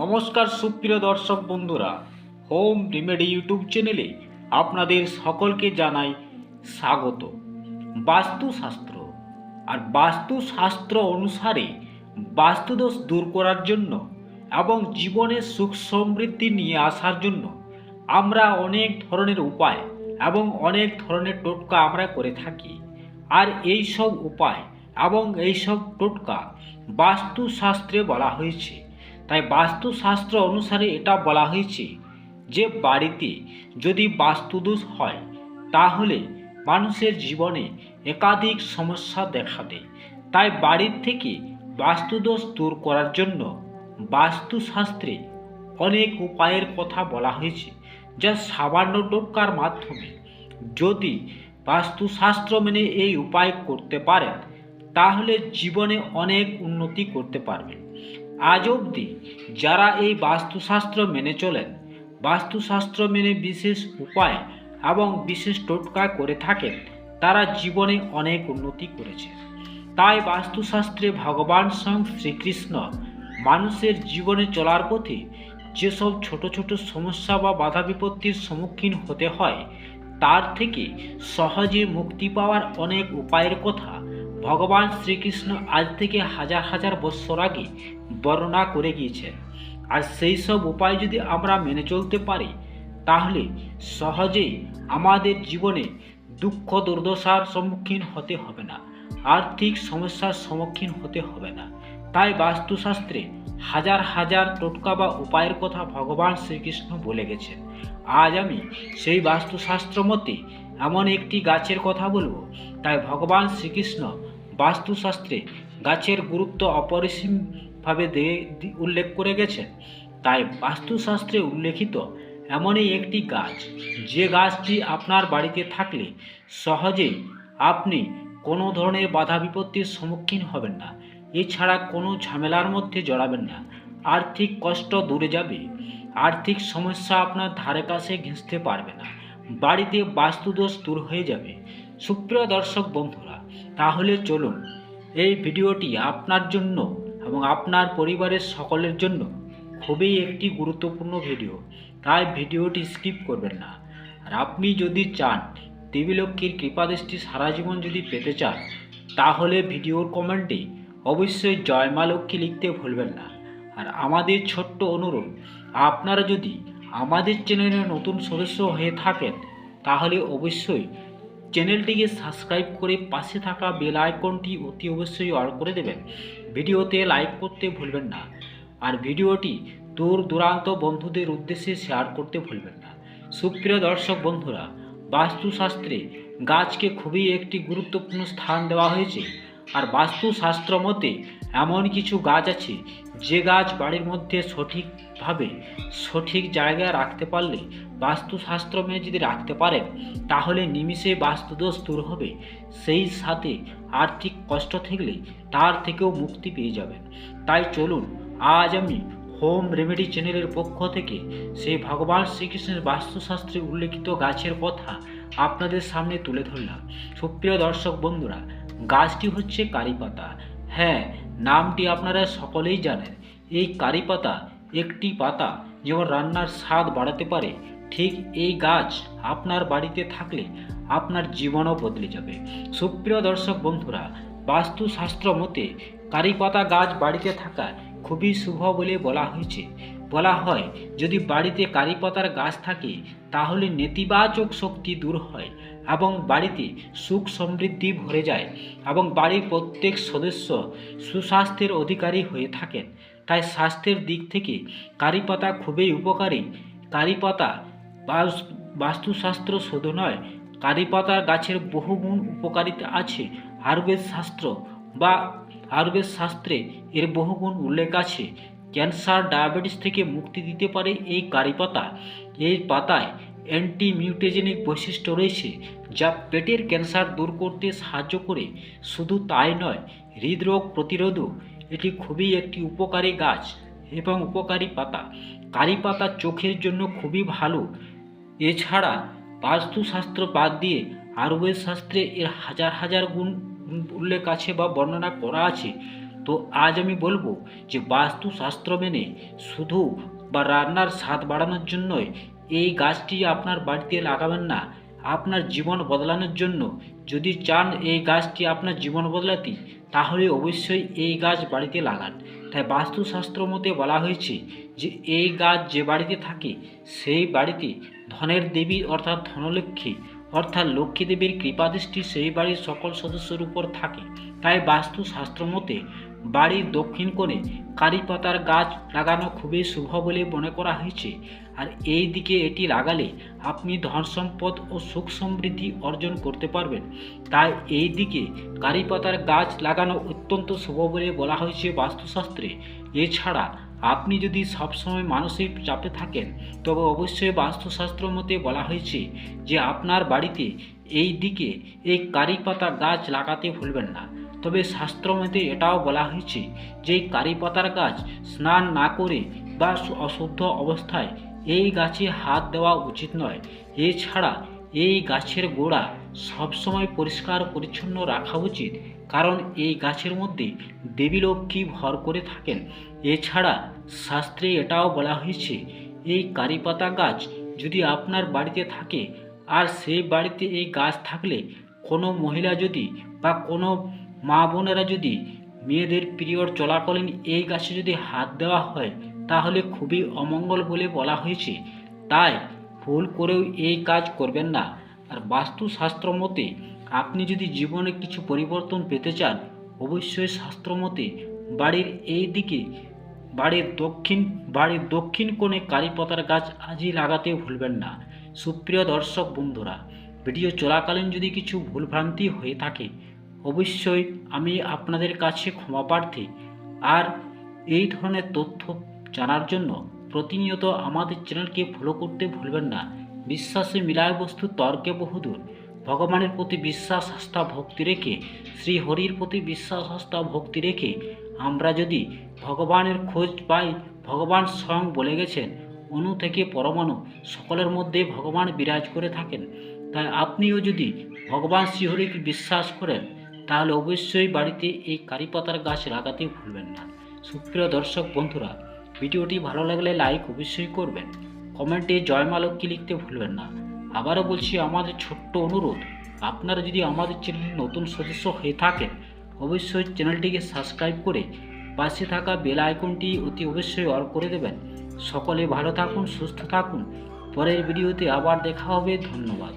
নমস্কার সুপ্রিয় দর্শক বন্ধুরা, হোম রেমেডি ইউটিউব চ্যানেলে আপনাদের সকলকে জানাই স্বাগত। বাস্তুশাস্ত্র আর বাস্তুশাস্ত্র অনুসারে বাস্তুদোষ দূর করার জন্য এবং জীবনে সুখ সমৃদ্ধি নিয়ে আসার জন্য আমরা অনেক ধরনের উপায় এবং অনেক ধরনের টোটকা আমরা করে থাকি। আর এই সব উপায় এবং এই সব টোটকা বাস্তুশাস্ত্রে বলা হয়েছে। তাই বাস্তুশাস্ত্র অনুসারে এটা বলা হয়েছে যে বাড়িতে যদি বাস্তুদোষ হয়, তাহলে মানুষের জীবনে একাধিক সমস্যা দেখা দেয়। তাই বাড়ির থেকে বাস্তুদোষ দূর করার জন্য বাস্তুশাস্ত্রে অনেক উপায়ের কথা বলা হয়েছে যা সামান্য টোটকার মাধ্যমে যদি বাস্তুশাস্ত্র মেনে এই উপায় করতে পারেন, তাহলে জীবনে অনেক উন্নতি করতে পারবেন। আজ অবধি যারা এই বাস্তুশাস্ত্র মেনে চলেন, বাস্তুশাস্ত্র মেনে বিশেষ উপায় এবং বিশেষ টোটকা করে থাকেন, তারা জীবনে অনেক উন্নতি করেছে। তাই বাস্তুশাস্ত্রে ভগবান স্বয়ং শ্রীকৃষ্ণ মানুষের জীবনে চলার পথে যেসব ছোট ছোট সমস্যা বা বাধা বিপত্তির সম্মুখীন হতে হয়, তার থেকে সহজে মুক্তি পাওয়ার অনেক উপায়ের কথা ভগবান শ্রীকৃষ্ণ আজ থেকে হাজার হাজার বৎসর আগে বর্ণনা করে গিয়েছেন আর সেই সব উপায় যদি আমরা মেনে চলতে পারি, তাহলে সহজেই আমাদের জীবনে দুঃখ দুর্দশার সম্মুখীন হতে হবে না, আর্থিক সমস্যার সম্মুখীন হতে হবে না। তাই বাস্তুশাস্ত্রে হাজার হাজার টোটকা বা উপায়ের কথা ভগবান শ্রীকৃষ্ণ বলে গেছেন। আজ আমি সেই বাস্তুশাস্ত্র মতে এমন একটি গাছের কথা বলব, তাই ভগবান শ্রীকৃষ্ণ বাস্তুশাস্ত্রে গাছের গুরুত্ব অপরিসীমভাবে উল্লেখ করে গেছেন তাই বাস্তুশাস্ত্রে উল্লেখিত এমনই একটি গাছ, যে গাছটি আপনার বাড়িতে থাকলে সহজেই আপনি কোনো ধরনের বাধা বিপত্তির সম্মুখীন হবেন না। এছাড়া কোনো ঝামেলার মধ্যে জড়াবেন না। আর্থিক কষ্ট দূরে যাবে। আর্থিক সমস্যা আপনার ধারে কাছে ঘেঁষতে পারবে না। বাড়িতে বাস্তুদোষ দূর হয়ে যাবে। সুপ্রিয় দর্শক বন্ধুরা তাহলে চলুন, এই ভিডিওটি আপনার জন্য এবং আপনার পরিবারের সকলের জন্য খুবই একটি গুরুত্বপূর্ণ ভিডিও। তাই ভিডিওটি স্কিপ করবেন না। আর আপনি যদি চান, দেবী লক্ষ্মীর কৃপাদৃষ্টি সারা জীবন যদি পেতে চান, তাহলে ভিডিওর কমেন্টে অবশ্যই জয় মা লক্ষ্মী লিখতে ভুলবেন না। আর আমাদের ছোট্ট অনুরোধ, আপনারা যদি আমাদের চ্যানেলে নতুন সদস্য হয়ে থাকেন, তাহলে অবশ্যই চ্যানেলটিকে সাবস্ক্রাইব করে পাশে থাকা বেল আইকনটি অতি অবশ্যই অন করে দেবেন। ভিডিওতে লাইক করতে ভুলবেন না। আর ভিডিওটি দূর দূরান্ত বন্ধুদের উদ্দেশ্যে শেয়ার করতে ভুলবেন না। সুপ্রিয় দর্শক বন্ধুরা, বাস্তুশাস্ত্রে গাছকে খুবই একটি গুরুত্বপূর্ণ স্থান দেওয়া হয়েছে। আর বাস্তুশাস্ত্র মতে এমন কিছু গাছ আছে, যে গাছ বাড়ির মধ্যে সঠিকভাবে সঠিক জায়গায় রাখতে পারলে বাস্তুশাস্ত্র মেনে যদি রাখতে পারেন, তাহলে নিমিষে বাস্তুদোষ দূর হবে। সেই সাথে আর্থিক কষ্ট থাকলে তার থেকেও মুক্তি পেয়ে যাবেন। তাই চলুন, আজ আমি হোম রেমেডি চ্যানেলের পক্ষ থেকে সেই ভগবান শ্রীকৃষ্ণের বাস্তুশাস্ত্রে উল্লেখিত গাছের কথা আপনাদের সামনে তুলে ধরলাম। সুপ্রিয় দর্শক বন্ধুরা, গাছটি হচ্ছে কারি পাতা হ্যাঁ নামটি আপনারা সকলেই জানেন। এই কারি পাতা একটি পাতা যেমন রান্নার স্বাদ বাড়াতে পারে, ঠিক এই গাছ আপনার বাড়িতে থাকলে আপনার জীবনও বদলে যাবে। সুপ্রিয় দর্শক বন্ধুরা, বাস্তুশাস্ত্র মতে কারি পাতা গাছ বাড়িতে থাকা খুবই শুভ বলে বলা হয়েছে। বলা হয়, যদি বাড়িতে কারি পাতার গাছ থাকে, তাহলে নেতিবাচক শক্তি দূর হয় এবং বাড়িতে সুখ সমৃদ্ধি ভরে যায় এবং বাড়ির প্রত্যেক সদস্য সুস্বাস্থ্যের অধিকারী হয়ে থাকেন। তাই স্বাস্থ্যের দিক থেকে কারি পাতা খুবই উপকারী। কারি পাতা বাস্তুশাস্ত্র শুধু নয় কারি পাতার গাছের বহুগুণ উপকারিতা আছে। আয়ুর্বেদ শাস্ত্র বা আয়ুর্বেদ শাস্ত্রে এর বহুগুণ উল্লেখ আছে। ক্যান্সার, ডায়াবেটিস থেকে মুক্তি দিতে পারে এই কারি পাতা এই পাতায় অ্যান্টি মিউটেজেনিক বৈশিষ্ট্য রয়েছে, যা পেটের ক্যান্সার দূর করতে সাহায্য করে। শুধু তাই নয়, হৃদরোগ প্রতিরোধও এটি খুবই একটি উপকারী গাছ এবং উপকারী পাতা। কারি পাতা চোখের জন্য খুবই ভালো। এছাড়া বাস্তুশাস্ত্র বাদ দিয়ে আয়ুর্বেদ শাস্ত্রে এর হাজার হাজার গুণ উল্লেখ আছে বা বর্ণনা করা আছে। তো আজ আমি বলব যে বাস্তুশাস্ত্র মেনে শুধু বা রান্নার স্বাদ বাড়ানোর জন্যই এই গাছটি আপনার বাড়িতে লাগাবেন না। আপনার জীবন বদলানোর জন্য যদি চান এই গাছটি আপনার জীবন বদলাতে, তাহলে অবশ্যই এই গাছ বাড়িতে লাগান। তাই বাস্তুশাস্ত্র মতে বলা হয়েছে যে, এই গাছ যে বাড়িতে থাকে, সেই বাড়িতে ধনের দেবী অর্থাৎ ধনলক্ষ্মী অর্থাৎ লক্ষ্মী দেবীর কৃপাদৃষ্টি সেই বাড়ির সকল সদস্যের উপর থাকে। তাই বাস্তুশাস্ত্র মতে বাড়ির দক্ষিণ কোণে কারি পাতার গাছ লাগানো খুবই শুভ বলে মনে করা হয়েছে। আর এই দিকে এটি লাগালে আপনি ধন সম্পদ ও সুখ সমৃদ্ধি অর্জন করতে পারবেন। তাই এই দিকে কারি পাতার গাছ লাগানো অত্যন্ত শুভ বলে বলা হয়েছে বাস্তুশাস্ত্রে। এছাড়া আপনি যদি সবসময় মানসিক চাপে থাকেন, তবে অবশ্যই বাস্তুশাস্ত্র মতে বলা হয়েছে যে আপনার বাড়িতে এই দিকে এই কারি পাতা গাছ লাগাতে ভুলবেন না। তবে শাস্ত্রমতে এটাও বলা হয়েছে যে কারি পাতার গাছ স্নান না করে বা অশুদ্ধ অবস্থায় এই গাছে হাত দেওয়া উচিত নয়। এছাড়া এই গাছের গোড়া সবসময় পরিষ্কার পরিচ্ছন্ন রাখা উচিত, কারণ এই গাছের মধ্যে দেবী লক্ষ্মী ভর করে থাকেন। এছাড়া শাস্ত্রে এটাও বলা হয়েছে, এই কারি পাতা গাছ যদি আপনার বাড়িতে থাকে, আর সেই বাড়িতে এই গাছ থাকলে কোনো মহিলা যদি বা কোনো মা বোনেরা যদি মেয়েদের পিরিয়ড চলাকালীন এই গাছে যদি হাত দেওয়া হয়, তাহলে খুবই অমঙ্গল বলে বলা হয়েছে। তাই ভুল করেও এই কাজ করবেন না। আর বাস্তুশাস্ত্র মতে, আপনি যদি জীবনে কিছু পরিবর্তন পেতে চান, অবশ্যই শাস্ত্র মতে বাড়ির এই দিকে, বাড়ির দক্ষিণ বাড়ির দক্ষিণ কোণে কারি পাতার গাছ আজই লাগাতে ভুলবেন না। সুপ্রিয় দর্শক বন্ধুরা, ভিডিও চলাকালীন যদি কিছু ভুলভ্রান্তি হয়ে থাকে অবশ্যই আমি আপনাদের কাছে ক্ষমা প্রার্থী। আর এই ধরনের তথ্য জানার জন্য প্রতিনিয়ত আমাদের চ্যানেলকে ফলো করতে ভুলবেন না। বিশ্বাসে মিলায় বস্তু তর্কে বহুদূর। ভগবানের প্রতি বিশ্বাস আস্থা ভক্তি রেখে শ্রী হরির প্রতি বিশ্বাস আস্থা ভক্তি রেখে আমরা যদি ভগবানের খোঁজ পাই, ভগবান স্বয়ং বলে গেছেন অণু থেকে পরমাণু সকলের মধ্যে ভগবান বিরাজ করে থাকেন। তাই আপনিও যদি ভগবান শ্রীহরিকে বিশ্বাস করেন তাহলে অবশ্যই বাড়িতে এই কারি পাতার গাছ লাগাতে ভুলবেন না। সুপ্রিয় দর্শক বন্ধুরা, ভিডিওটি ভালো লাগলে লাইক অবশ্যই করবেন। কমেন্টে জয় মা লক্ষ্মী লিখতে ভুলবেন না। আবারও বলছি আমাদের ছোট্ট অনুরোধ, আপনারা যদি আমাদের চ্যানেলে নতুন সদস্য হয়ে থাকেন, অবশ্যই চ্যানেলটিকে সাবস্ক্রাইব করে পাশে থাকা বেল আইকনটি অতি অবশ্যই অল করে দেবেন। সকলে ভালো থাকুন, সুস্থ থাকুন। পরের ভিডিওতে আবার দেখা হবে। ধন্যবাদ।